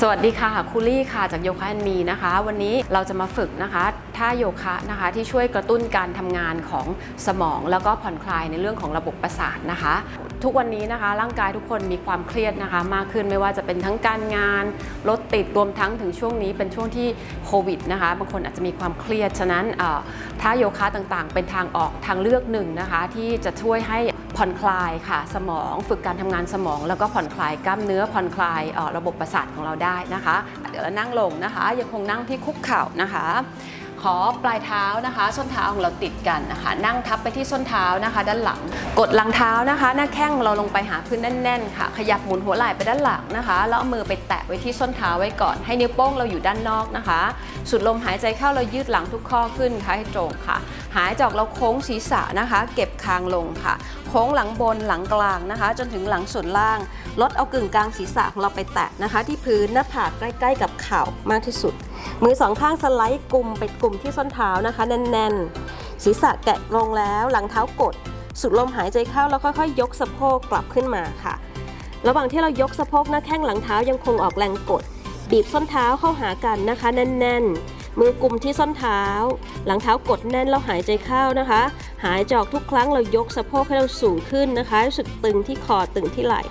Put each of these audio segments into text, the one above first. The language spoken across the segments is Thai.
สวัสดีค่ะคุลี่ค่ะจากโยคะแอนมีนะคะ วันนี้เราจะมาฝึกนะคะท่าโยคะนะคะที่ช่วยกระตุ้นการทำงานของสมอง แล้วก็ผ่อนคลายในเรื่องของระบบประสาทนะคะ ทุกวันนี้นะคะ ร่างกายทุกคนมีความเครียดนะคะ มากขึ้นไม่ว่าจะเป็นทั้งการงานรถติดรวมทั้งถึงช่วงนี้เป็นช่วงที่โควิดนะคะบางคนอาจจะมีความเครียดฉะนั้นท่าโยคะต่างๆ เป็นทางออกทางเลือกหนึ่งนะคะ ที่จะช่วยให้ผ่อนคลายค่ะสมองฝึกการทำงานสมอง แล้วก็ผ่อนคลายกล้ามเนื้อผ่อนคลายออระบบประสาทของเราได้นะคะ เดี๋ยวเรานั่งลงนะคะ ยังคงนั่งที่คุกเข่านะคะ ขอปลายเท้านะคะ ส้นเท้าของเราติดกันนะคะ นั่งทับไปที่ส้นเท้านะคะ ด้านหลัง กดหลังเท้านะคะ หน้าแข้งเราลงไปหาพื้นแน่นๆค่ะ ขยับหมุนหัวไหล่ไปด้านหลังนะคะแล้วเอามือไปแตะไว้ที่ส้นเท้าไว้ก่อน ให้นิ้วโป้งเราอยู่ด้านนอกนะคะสุดลมหายใจเข้าเรายืดหลังทุกข้อขึ้นค่ะให้ตรงค่ะ หายใจออกเราโค้งศีรษะนะคะ เก็บคางลงค่ะ โค้งหลังบนหลังกลางนะคะ จนถึงหลังส่วนล่าง ลดเอากึ่งกลางศีรษะของเราไปแตะนะคะ ที่พื้นหน้าผากใกล้ ๆ กับเข่ามากที่สุด มือสองข้างสไลด์กลุ่มไปกลุ่มที่ส้นเท้านะคะแน่นๆ ศีรษะแกะลงแล้วหลังเท้ากด สุดลมหายใจเข้าแล้วค่อยๆ ยกสะโพกกลับขึ้นมาค่ะ ระหว่างที่เรายกสะโพกหน้าแข้งหลังเท้ายังคงออกแรงกด บีบส้นเท้าเข้าหากันนะคะ แน่นๆ มือกลุ่มที่ส้นเท้า หลังเท้ากดแน่นแล้วหายใจเข้านะคะ หายใจออกทุกครั้งเรายกสะโพกให้เราสูงขึ้นนะคะรู้สึกตึงที่คอตึงที่ไหล่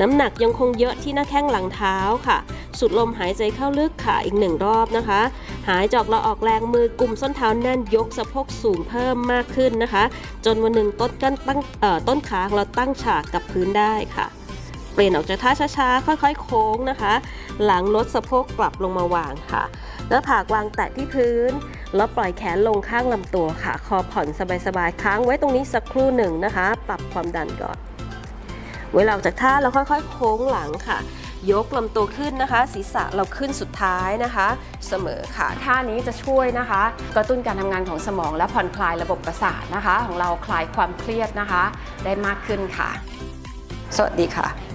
น้ำหนักยังคงเยอะที่หน้าแข้งหลังเท้าค่ะ สุดลมหายใจเข้าลึกขาอีกหนึ่งรอบนะคะ หายจอกเราออกแรงมือกลุ่มส้นเท้าแน่นยกสะโพกสูงเพิ่มมากขึ้นนะคะ จนวันหนึ่งต้นกันตั้งต้นขาของเราตั้งฉากกับพื้นได้ค่ะ เปลี่ยนออกจากท่าช้าๆ ค่อยๆ โค้งนะคะ หลังลดสะโพกกลับลงมาวางค่ะหน้าผากวางแตะที่พื้น แล้วปล่อยแขนลงข้างลำตัวค่ะ คอผ่อนสบายๆ ค้างไว้ตรงนี้สักครู่หนึ่งนะคะ ปรับความดันก่อน เวลาออกจากท่าเราค่อยๆ โค้งหลังค่ะ ยกลำตัวขึ้นนะคะ ศีรษะเราขึ้นสุดท้ายนะคะ เสมอค่ะ ท่านี้จะช่วยนะคะ กระตุ้นการทำงานของสมองและผ่อนคลายระบบประสาทนะคะ ของเราคลายความเครียดนะคะ ได้มากขึ้นค่ะ สวัสดีค่ะ